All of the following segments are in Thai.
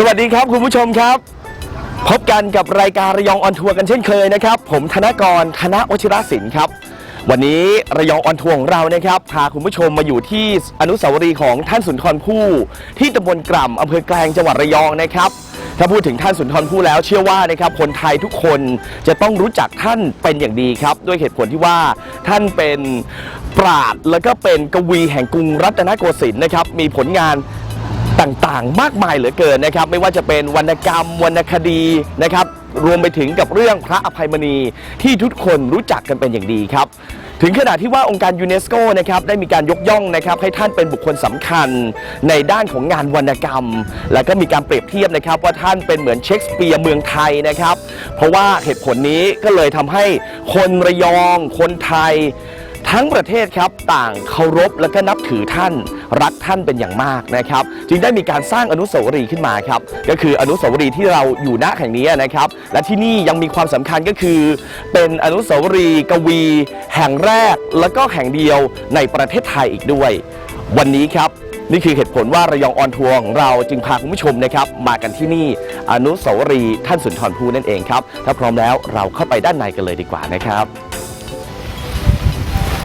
สวัสดีครับคุณผู้ชมครับ พบกันกับรายการระยองออนทัวร์กันเช่นเคยนะครับ ผมธนกรคณะวชิรศิลป์ครับ วันนี้ระยองออนทัวร์ของเรานะครับพาคุณผู้ชมมาอยู่ที่อนุสาวรีย์ของท่านสุนทรภู่ที่ตำบลกล่ำอำเภอแกลงจังหวัดระยองนะครับถ้าพูดถึงท่านสุนทรภู่แล้วเชื่อว่านะครับคนไทยทุกคนจะต้องรู้จักท่านเป็นอย่างดีครับ ด้วยเหตุผลที่ว่าท่านเป็นปราดแล้วก็เป็นกวีแห่งกรุงรัตนโกสินทร์นะครับมีผลงาน ต่างๆ มากมายเหลือเกินนะครับ ไม่ว่าจะเป็นวรรณกรรม วรรณคดีนะครับ รวมไปถึงกับเรื่องพระอภัยมณีที่ทุกคนรู้จักกันเป็นอย่างดีครับ ถึงขนาดที่ว่าองค์การยูเนสโกนะครับได้มีการยกย่องนะครับให้ท่านเป็นบุคคลสำคัญในด้านของงานวรรณกรรม แล้วก็มีการเปรียบเทียบนะครับว่าท่านเป็นเหมือนเชคสเปียร์เมืองไทยนะครับ เพราะว่าเหตุผลนี้ก็เลยทำให้คนระยอง คนไทย ทั้งประเทศครับต่างเคารพและก็นับถือท่าน รักท่านเป็นอย่างมากนะครับ จึงได้มีการสร้างอนุสาวรีย์ขึ้นมาครับ ก็คืออนุสาวรีย์ที่เราอยู่ณแห่งนี้นะครับ และที่นี่ยังมีความสำคัญก็คือ เป็นอนุสาวรีย์กวี แห่งแรกและก็แห่งเดียวในประเทศไทยอีกด้วย วันนี้ครับนี่คือเหตุผลว่าระยองออนทัวร์ของเราจึงพาคุณผู้ชมนะครับ มากันที่นี่อนุสาวรีย์ท่านสุนทรภูนั่นเองครับ ถ้าพร้อมแล้วเราเข้าไปด้านในกันเลยดีกว่านะครับ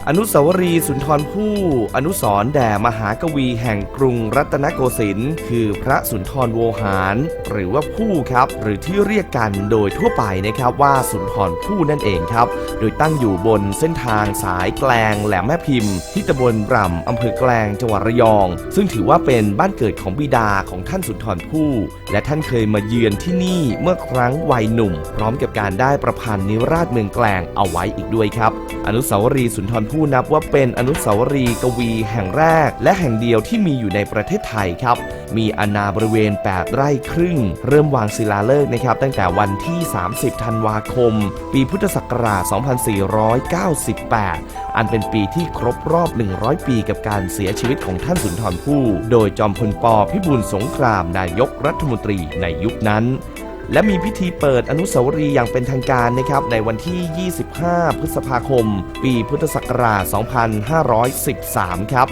อนุสาวรีย์สุนทรภู่ อนุสร์แด่มหากวีแห่งกรุงรัตนโกสินทร์คือพระสุนทรโวหาร หรือว่าผู้ครับ หรือที่เรียกกันโดยทั่วไปนะครับว่าสุนทรภู่นั่นเองครับ โดยตั้งอยู่บนเส้นทางสายแกลงแหลมแม่พิมพ์ ที่ตำบลบร่ำอำเภอแกลงจังหวัดระยอง ซึ่งถือว่าเป็นบ้านเกิดของบิดาของท่านสุนทรภู่และท่านเคยมาเยือนที่นี่เมื่อครั้งวัยหนุ่ม พร้อมกับการได้ประพันธ์นิราชเมืองแกลงเอาไว้อีกด้วยครับ อนุสาวรีย์สุนทรภู่นับว่าเป็นอนุสาวรีย์กวีแห่งแรก และแห่งเดียวที่มีอยู่ในประเทศไทยครับ มีอาณาบริเวณ 8 ไร่ครึ่ง เริ่มวางศิลาฤกษ์นะครับ ตั้งแต่วันที่ 30 ธันวาคม ปีพุทธศักราช 2498 อันเป็นปีที่ครบรอบ 100 ปีกับการเสียชีวิตของท่านสุนทรภู่ โดยจอมพลปพิบูลสงครามนายกรัฐมนตรีในยุคนั้น และมีพิธีเปิดอนุสาวรีย์อย่างเป็นทางการนะครับในวันที่ 25 พฤษภาคม ปีพุทธศักราช 2513 ครับ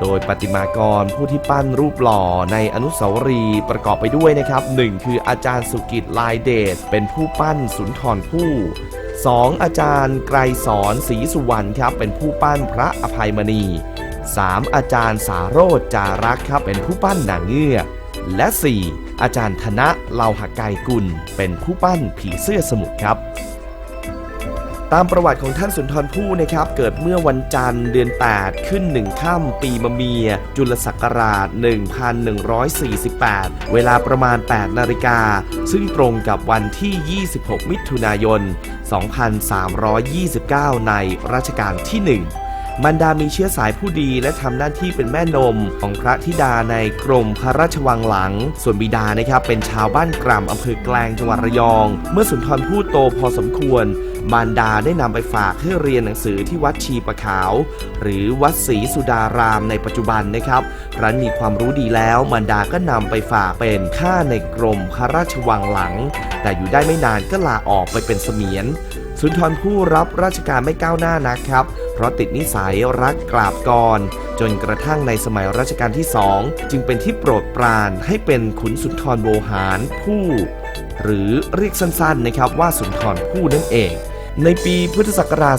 โดยประติมากรผู้ที่ปั้นรูปหล่อในอนุสาวรีย์ประกอบไปด้วยนะครับหนึ่งคืออาจารย์สุกิจลายเดชเป็นผู้ปั้นสุนทรภู่สองอาจารย์ไกรสอนศรีสุวรรณครับเป็นผู้ปั้นพระอภัยมณี 3. อาจารย์สาโรจจารักครับเป็นผู้ปั้นนางเงือก และ 4. อาจารย์ธนะเลาหกไกกุล เป็นผู้ปั้นผีเสื้อสมุทรครับตามประวัติของท่านสุนทรภู่นะครับ เกิดเมื่อวันจันทร์เดือน 8 ขึ้น 1 ค่ำปีมะเมีย จุลศักราช 1148 เวลาประมาณ 8 นาฬิกา ซึ่งตรงกับวันที่ 26 มิถุนายน 2329 ในรัชกาลที่ 1 มันดามีเชื้อสายผู้ดีและทำหน้าที่เป็นแม่นมของพระธิดาในกรมพระราชวังหลัง ส่วนบิดานะครับเป็นชาวบ้านกรามอำเภอแกลงจังหวัดระยอง เมื่อสุนทรภู่โตพอสมควร มารดาได้นำไปฝากให้เรียนหนังสือที่วัดชีประขาว หรือวัดศรีสุดารามในปัจจุบันนะครับรั้นมีความรู้ดีแล้วมารดาก็นำไปฝากเป็นข้าในกรมพระราชวังหลัง แต่อยู่ได้ไม่นานก็ลาออกไปเป็นเสมียน สุนทรภู่รับราชการไม่ก้าวหน้านะครับ เพราะติดนิสัยรักกราบกรจนกระทั่งในสมัยรัชกาลที่สองจึงเป็นที่โปรดปรานให้เป็นขุนสุนทรโวหารผู้ หรือเรียกสั้นๆนะครับว่าสุนทรภู่นั่นเองในปีพุทธศักราช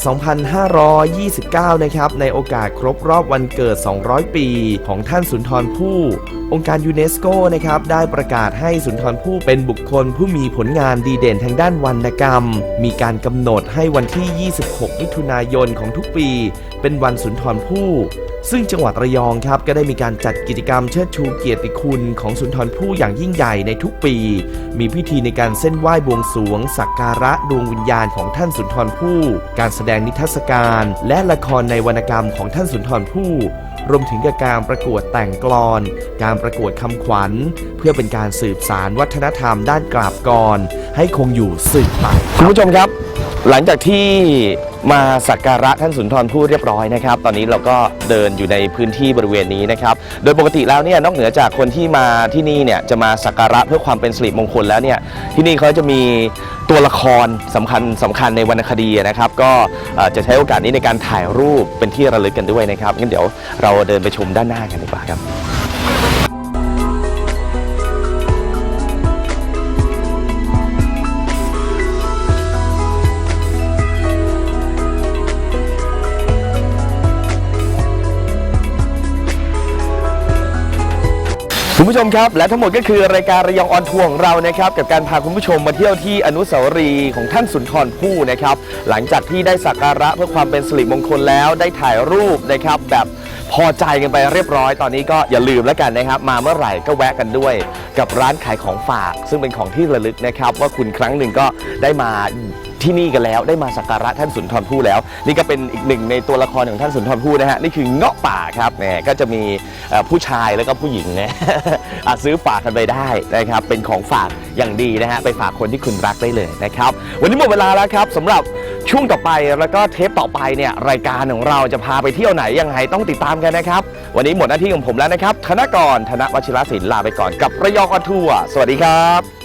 2529 นะครับ ในโอกาสครบรอบวันเกิด 200 ปี ของท่านสุนทรภู่ องค์การยูเนสโกนะครับได้ประกาศให้สุนทรภู่เป็นบุคคลผู้มีผลงานดีเด่นทางด้านวรรณกรรม มีการกำหนดให้วันที่ 26 มิถุนายนของทุกปี เป็นวันสุนทรภู่ซึ่งจังหวัดระยองครับก็ได้มีการจัดกิจกรรมเชิดชูเกียรติคุณของสุนทรภู่อย่างยิ่งใหญ่ในทุกปี มีพิธีในการเส้นไหว้บวงสรวง สักการะดวงวิญญาณของท่านสุนทรภู่การแสดงนิทรรศการ และละครในวรรณกรรมของท่านสุนทรภู่ รวมถึงกับการประกวดแต่งกลอน การประกวดคำขวัญ เพื่อเป็นการสืบสารวัฒนธรรมด้านกราบกร ให้คงอยู่สืบไปคุณผู้ชมครับ หลังจากที่มาสักการะท่านสุนทรภู่เรียบร้อยนะครับ ตอนนี้เราก็เดินอยู่ในพื้นที่บริเวณนี้นะครับ โดยปกติแล้วเนี่ยนอกเหนือจากคนที่มาที่นี่เนี่ยจะมาสักการะเพื่อความเป็นสิริมงคลแล้วเนี่ยที่นี่เขาจะมี ตัวละครสำคัญสำคัญในวรรณคดีนะครับ ก็จะใช้โอกาสนี้ในการถ่ายรูปเป็นที่ระลึกกันด้วยนะครับงั้นเดี๋ยวเราเดินไปชมด้านหน้ากันดีกว่าครับ ผู้ชมครับ และทั้งหมดก็คือรายการระยองออนทัวร์ของเรานะครับกับการพาคุณผู้ชมมาเที่ยวที่อนุสาวรีย์ของท่านสุนทรภู่นะครับ หลังจากที่ได้สักการะเพื่อความเป็นสิริมงคลแล้วได้ถ่ายรูปนะครับ แบบพอใจกันไปเรียบร้อย ตอนนี้ก็อย่าลืมแล้วกันนะครับ มาเมื่อไหร่ก็แวะกันด้วย กับร้านขายของฝาก ซึ่งเป็นของที่ระลึกนะครับ ว่าคุณครั้งหนึ่งก็ได้มา ที่นี่กันแล้ว ได้มาสักการะท่านสุนทรภู่แล้ว นี่ก็เป็นอีกหนึ่งในตัวละครของท่านสุนทรภู่นะฮะนี่คือเงาะป่าครับแหมก็จะมีเอ่อผู้ชายแล้วก็ผู้หญิงนะ อะซื้อฝากกันไปได้นะครับเป็นของฝากอย่างดีนะฮะไปฝากคนที่คุณรักได้เลยนะครับวันนี้หมดเวลาแล้วครับสำหรับช่วงต่อไปแล้วก็เทปต่อไปเนี่ยรายการของเราจะพาไปเที่ยวไหนยังไงต้องติดตามกันนะครับ วันนี้หมดหน้าที่ของผมแล้วนะครับธนกรธนวชิรศิลป์ลาไปก่อนกับระยองออนทัวร์สวัสดีครับ